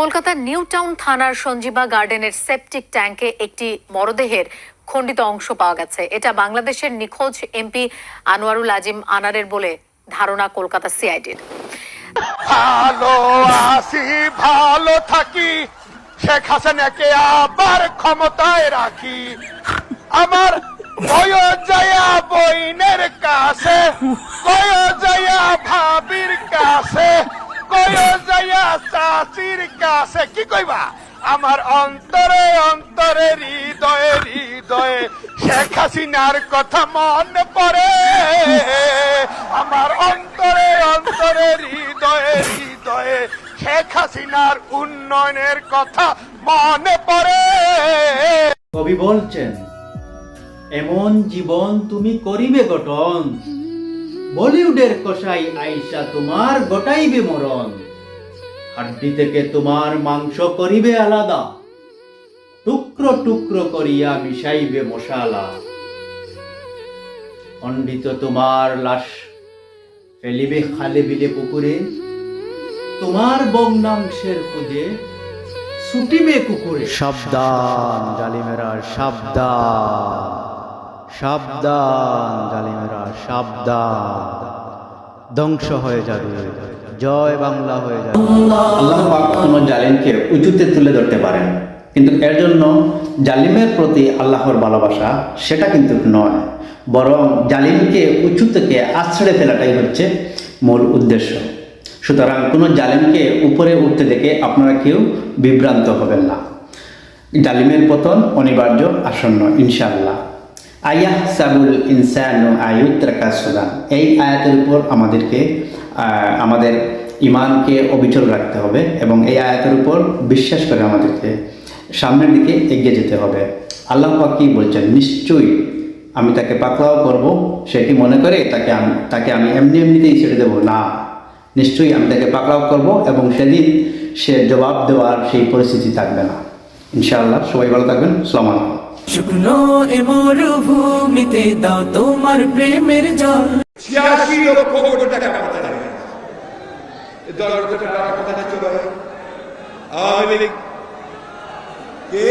কলকাতার new town থানার সঞ্জীবা গার্ডেনের সেপটিক ট্যাঙ্কে একটি মরদেহের খণ্ডিত অংশ পাওয়া গেছে। এটা বাংলাদেশের নিখোঁজ এমপি আনোয়ারুল আজিম আনারের বলে ধারণা কলকাতা সিআইডির। ভালো আছি, ভালো থাকি। শেখ হাসিনাকে আবার ক্ষমতায় রাখি। আমার জয়া বইনের কাছে জয়া ভাবির কাছে আমার অন্তরে অন্তরে, হৃদয়ে হৃদয়ে শেখ হাসিনার কথা মনে পড়ে। আমার অন্তরে অন্তরে, হৃদয়ে হৃদয়ে শেখ হাসিনার উন্নয়নের কথা মনে পড়ে। কবি বলছেন, এমন জীবন তুমি করিবে গঠন। বলিউডের কষাই আইসা তোমার গোটাইবে মরণ। হাড্ডি থেকে তোমার মাংস করিবে আলাদা। টুকরো টুকরো করিয়া মিশাইবে মশালা। খণ্ডিত তোমার লাশ ফেলিবে খালে বিলে পুকুরে। তোমার বগ্নাংশের খুঁজে ছুটিবে কুকুরে। সাবধান, জালিমেরা, সাবধান। সাবধান জালিমেরা, সাবধান। ধ্বংস হয়ে যাবে। জয় বাংলা হয়ে যাবে। আল্লাহ কোনো জালিমকে উঁচুতে তুলে ধরতে পারেন। কিন্তু এর জন্য জালিমের প্রতি আল্লাহর ভালোবাসা সেটা কিন্তু নয়। বরং জালিমকে উঁচু থেকে আছড়ে ফেলাটাই হচ্ছে মূল উদ্দেশ্য। সুতরাং কোনো জালিমকে উপরে উঠতে দেখে আপনারা কেউ বিভ্রান্ত হবেন না। জালিমের পতন অনিবার্য আসন্ন, ইনশাআল্লাহ। আয়াহ সাবুল ইনসানু আয়ুত্রাকা সুদান এই আয়াতের উপর আমাদেরকে আমাদের ইমানকে অবিচল রাখতে হবে এবং এই আয়াতের উপর বিশ্বাস করে আমাদেরকে সামনের দিকে এগিয়ে যেতে হবে। আল্লাহ পাক কি বলছেন? নিশ্চয়ই আমি তাকে পাকড়াও করব সেটি মনে করে তাকে আমি তাকে আমি এমনি এমনিতেই ছেড়ে দেবো? না। নিশ্চয়ই আমি তাকে পাকড়াও করব এবং সেদিন সে জবাব দেওয়ার সেই পরিস্থিতি থাকবে না। ইনশাআল্লাহ, সবাই ভালো থাকবেন। সালাম শুকনো এ মরুভূমিতে দাও তোমার প্রেমের জল। ছিয়াশি লক্ষ কোটি টাকা কথা দলের টাকা কথা চলে। আওয়ামী লীগ। কে?